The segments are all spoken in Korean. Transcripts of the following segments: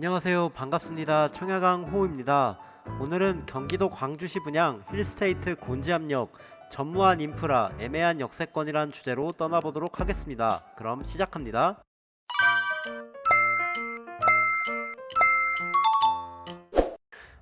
안녕하세요. 반갑습니다. 청야강 호입니다. 오늘은 경기도 광주시 분양 힐스테이트 곤지암역 전무한 인프라 애매한 역세권이란 주제로 떠나보도록 하겠습니다. 그럼 시작합니다.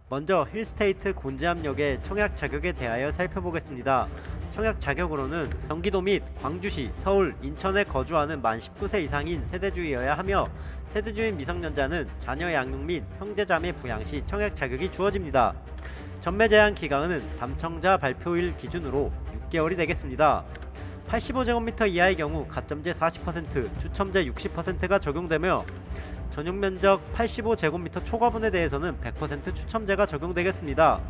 먼저 힐스테이트 곤지암역의 청약 자격에 대하여 살펴보겠습니다. 청약 자격으로는 경기도 및 광주시, 서울, 인천에 거주하는 만 19세 이상인 세대주이어야 하며 세대주인 미성년자는 자녀 양육 및 형제자매 부양 시 청약 자격이 주어집니다. 전매 제한 기간은 담청자 발표일 기준으로 6개월이 되겠습니다. 85제곱미터 이하의 경우 가점제 40%, 추첨제 60%가 적용되며 전용 면적 85제곱미터 초과분에 대해서는 100% 추첨제가 적용되겠습니다.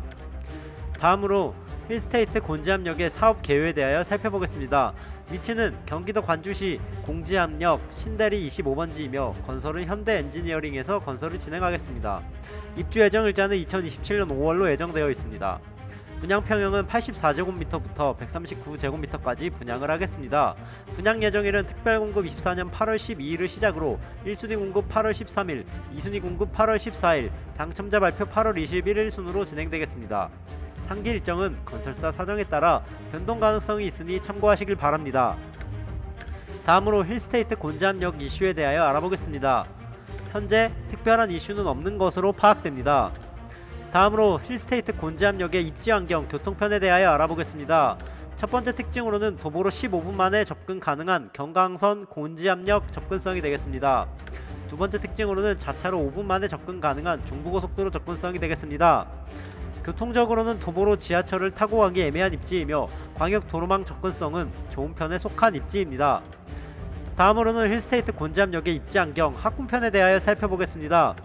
다음으로 힐스테이트 곤지암역의 사업 계획에 대하여 살펴보겠습니다. 위치는 경기도 관주시 공지암역 신대리 25번지이며 건설은 현대 엔지니어링에서 건설을 진행하겠습니다. 입주 예정 일자는 2027년 5월로 예정되어 있습니다. 분양 평형은 84제곱미터부터 139제곱미터까지 분양을 하겠습니다. 분양 예정일은 특별공급 24년 8월 12일을 시작으로 1순위 공급 8월 13일, 2순위 공급 8월 14일, 당첨자 발표 8월 21일 순으로 진행되겠습니다. 상기 일정은 건설사 사정에 따라 변동 가능성이 있으니 참고하시길 바랍니다. 다음으로 힐스테이트 곤지암역 이슈에 대하여 알아보겠습니다. 현재 특별한 이슈는 없는 것으로 파악됩니다. 다음으로 힐스테이트 곤지암역의 입지 환경, 교통편에 대하여 알아보겠습니다. 첫 번째 특징으로는 도보로 15분 만에 접근 가능한 경강선 곤지암역 접근성이 되겠습니다. 두 번째 특징으로는 자차로 5분 만에 접근 가능한 중부고속도로 접근성이 되겠습니다. 교통적으로는 도보로 지하철을 타고 가기 애매한 입지이며 광역 도로망 접근성은 좋은 편에 속한 입지입니다. 다음으로는 힐스테이트 곤지암역의 입지 안경 학군편에 대하여 살펴보겠습니다.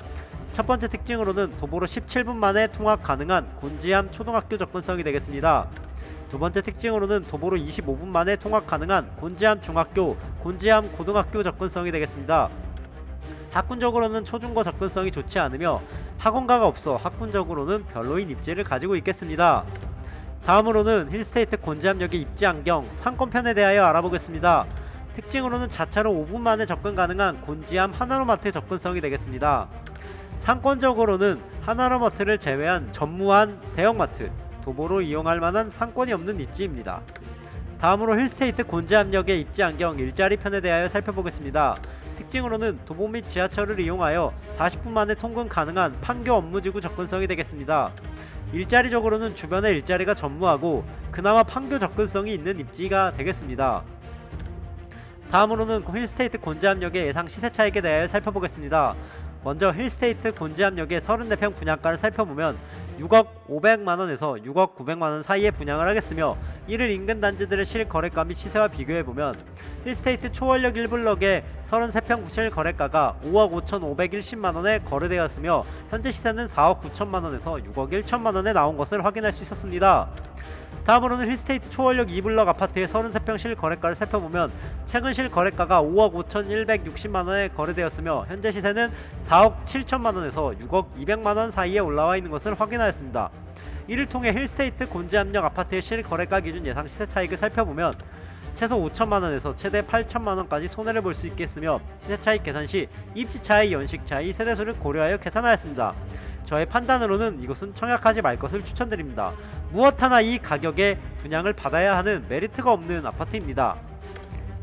첫 번째 특징으로는 도보로 17분 만에 통학 가능한 곤지암 초등학교 접근성이 되겠습니다. 두 번째 특징으로는 도보로 25분 만에 통학 가능한 곤지암 중학교, 곤지암 고등학교 접근성이 되겠습니다. 학군적으로는 초중고 접근성이 좋지 않으며 학원가가 없어 학군적으로는 별로인 입지를 가지고 있겠습니다. 다음으로는 힐스테이트 곤지암역의 입지 안경 상권편에 대하여 알아보겠습니다. 특징으로는 자차로 5분 만에 접근 가능한 곤지암 하나로마트 접근성이 되겠습니다. 상권적으로는 하나로마트를 제외한 전무한 대형마트, 도보로 이용할 만한 상권이 없는 입지입니다. 다음으로 힐스테이트 곤지암역의 입지 안경 일자리 편에 대하여 살펴보겠습니다. 특징으로는 도보 및 지하철을 이용하여 40분 만에 통근 가능한 판교 업무지구 접근성이 되겠습니다. 일자리적으로는 주변에 일자리가 전무하고 그나마 판교 접근성이 있는 입지가 되겠습니다. 다음으로는 힐스테이트 곤지암역의 예상 시세 차익에 대하여 살펴보겠습니다. 먼저 힐스테이트 곤지암역의 34평 분양가를 살펴보면 6억 500만원에서 6억 900만원 사이에 분양을 하겠으며 이를 인근 단지들의 실거래가 및 시세와 비교해보면 힐스테이트 초월역 1블럭의 33평 실거래가가 5억 5,510만원에 거래되었으며 현재 시세는 4억 9천만원에서 6억 1천만원에 나온 것을 확인할 수 있었습니다. 다음으로는 힐스테이트 초월역 2블럭 아파트의 33평 실거래가를 살펴보면 최근 실거래가가 5억 5,160만원에 거래되었으며 현재 시세는 4억 7천만원에서 6억 200만원 사이에 올라와 있는 것을 확인하였습니다. 이를 통해 힐스테이트 곤지암역 아파트의 실거래가 기준 예상 시세 차익을 살펴보면 최소 5천만원에서 최대 8천만원까지 손해를 볼 수 있겠으며 시세 차익 계산 시 입지 차이, 연식 차이, 세대수를 고려하여 계산하였습니다. 저의 판단으로는 이것은 청약하지 말 것을 추천드립니다. 무엇 하나 이 가격에 분양을 받아야 하는 메리트가 없는 아파트입니다.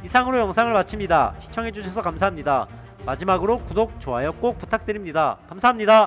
이상으로 영상을 마칩니다. 시청해주셔서 감사합니다. 마지막으로 구독, 좋아요 꼭 부탁드립니다. 감사합니다.